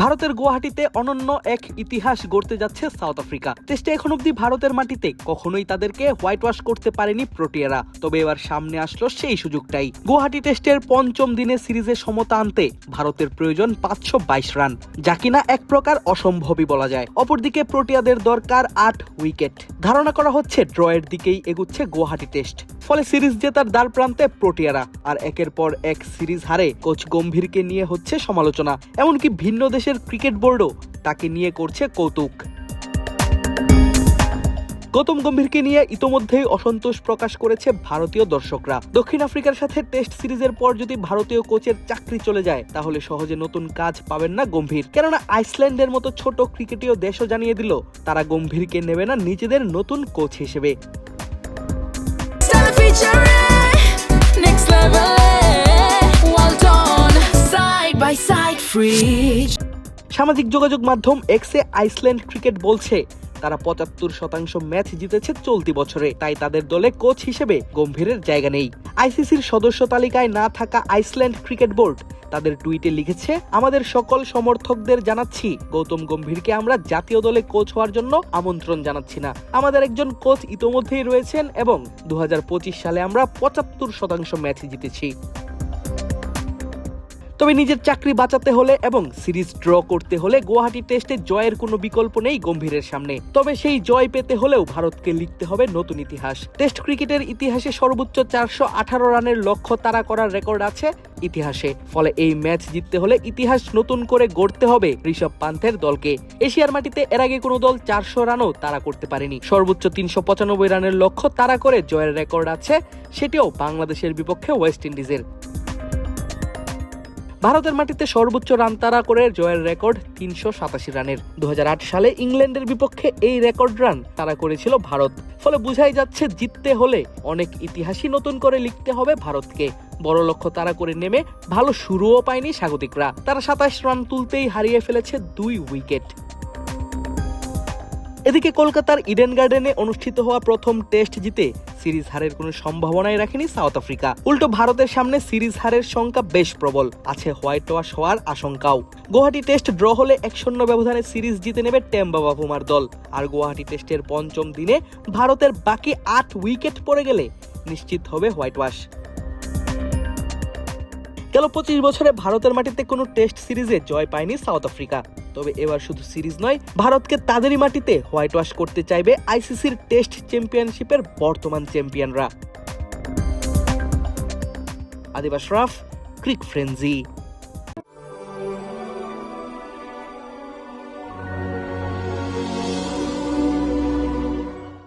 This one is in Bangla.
ভারতের গুয়াহাটিতে অনন্য এক ইতিহাস গড়তে যাচ্ছে সাউথ আফ্রিকা। টেস্টে এখন অব্দি ভারতের মাটিতে কখনোই তাদেরকে হোয়াইট ওয়াশ করতে পারেনি প্রোটিয়ারা। তবে এবার সামনে আসলো সেই সুযোগটাই। গুয়াহাটি টেস্টের পঞ্চম দিনে সিরিজে সমতা আনতে ভারতের প্রয়োজন পাঁচশো বাইশ রান, যা কিনা এক প্রকার অসম্ভবই বলা যায়। অপরদিকে প্রোটিয়াদের দরকার আট উইকেট। ধারণা করা হচ্ছে ড্রয়ের দিকেই এগুচ্ছে গুয়াহাটি টেস্ট। ফলে সিরিজ জেতার দ্বার প্রান্তে প্রোটিয়ারা। আর একের পর এক সিরিজ হারে কোচ গম্ভীরকে নিয়ে হচ্ছে সমালোচনা। এমনকি ভিন্ন দেশের ক্রিকেট বোর্ডও তাকে নিয়ে করছে কৌতুক গৌতম গম্ভীরকে নিয়ে ইতোমধ্যেই অসন্তোষ প্রকাশ করেছে ভারতীয় দর্শকরা দক্ষিণ আফ্রিকার সাথে টেস্ট সিরিজের পর যদি ভারতীয় কোচের চাকরি চলে যায় তাহলে সহজে নতুন কাজ পাবেন না গম্ভীর কেননা আইসল্যান্ডের মতো ছোট ক্রিকেটীয় দেশও জানিয়ে দিল তারা গম্ভীরকে নেবে না নিজেদের নতুন কোচ হিসেবে next level. Well done, side by side, free. সামাজিক যোগাযোগ মাধ্যম এক্সে আইসল্যান্ড ক্রিকেট বলছে, তারা পঁচাত্তর শতাংশ ম্যাচ জিতেছে চলতি বছরে, তাই তাদের দলে কোচ হিসেবে গম্ভীরের জায়গা নেই। আইসিসির সদস্য তালিকায় না থাকা আইসল্যান্ড ক্রিকেট বোর্ড, তাদের টুইটে লিখেছে, আমাদের সকল সমর্থকদের জানাচ্ছি, গৌতম গম্ভীরকে আমরা জাতীয় দলে কোচ হওয়ার জন্য আমন্ত্রণ জানাচ্ছি না। আমাদের একজন কোচ ইতোমধ্যেই রয়েছেন এবং দু হাজার পঁচিশ সালে আমরা পঁচাত্তর শতাংশ ম্যাচ জিতেছি। তবে নিজের চাকরি বাঁচাতে হলে এবং সিরিজ ড্র করতে হলে গুয়াহাটি টেস্টে জয়ের কোনো বিকল্প নেই গম্ভীরের সামনে। তবে সেই জয় পেতে হলেও ভারতকে লিখতে হবে নতুন ইতিহাস। টেস্ট ক্রিকেটের ইতিহাসে সর্বোচ্চ চারশো আঠারো রানের লক্ষ্য তারা করার রেকর্ড আছে ইতিহাসে। ফলে এই ম্যাচ জিততে হলে ইতিহাস নতুন করে গড়তে হবে ঋষভ পান্থের দলকে। এশিয়ার মাটিতে এর আগে কোনো দল চারশো রানও তারা করতে পারেনি। সর্বোচ্চ তিনশো পঁচানব্বই রানের লক্ষ্য তারা করে জয়ের রেকর্ড আছে, সেটিও বাংলাদেশের বিপক্ষে ওয়েস্ট ইন্ডিজের। ভারতের মাটিতে সর্বোচ্চ রান তারা করে জয়ের রেকর্ড তিনশো সাতাশি রানের। দু হাজার আট সালে ইংল্যান্ডের বিপক্ষে এই রেকর্ড রান তারা করেছিল ভারত। ফলে বোঝাই যাচ্ছে জিততে হলে অনেক ইতিহাসই নতুন করে লিখতে হবে ভারতকে। বড় লক্ষ্য তারা করে নেমে ভালো শুরুও পায়নি স্বাগতিকরা। তারা সাতাশ রান তুলতেই হারিয়ে ফেলেছে দুই উইকেট। এদিকে কলকাতার ইডেন গার্ডেনে অনুষ্ঠিত হওয়া প্রথম টেস্ট জিতে সিরিজ হারের কোনো সম্ভাবনাই রাখেনি সাউথ আফ্রিকা। উল্টো ভারতের সামনে সিরিজ হারের সংখ্যা বেশ প্রবল, আছে হোয়াইট ওয়াশ হওয়ার আশঙ্কাও। গুয়াহাটি টেস্ট ড্র হলে এক শূন্য ব্যবধানে সিরিজ জিতে নেবে টেম্বা বাবুমার দল। আর গুয়াহাটি টেস্টের পঞ্চম দিনে ভারতের বাকি আট উইকেট পড়ে গেলে নিশ্চিত হবে হোয়াইট ওয়াশ। গেল পঁচিশ বছরে ভারতের মাটিতে কোনো টেস্ট সিরিজে জয় পায়নি সাউথ আফ্রিকা। তবে এবার শুধু সিরিজ নয়, ভারতকে তাদেরই মাটিতে হোয়াইট ওয়াশ করতে চাইবে আইসিসির টেস্ট চ্যাম্পিয়নশিপের বর্তমান চ্যাম্পিয়নরা। আদিবাস রাফ, ক্রিক ফ্রেন্জি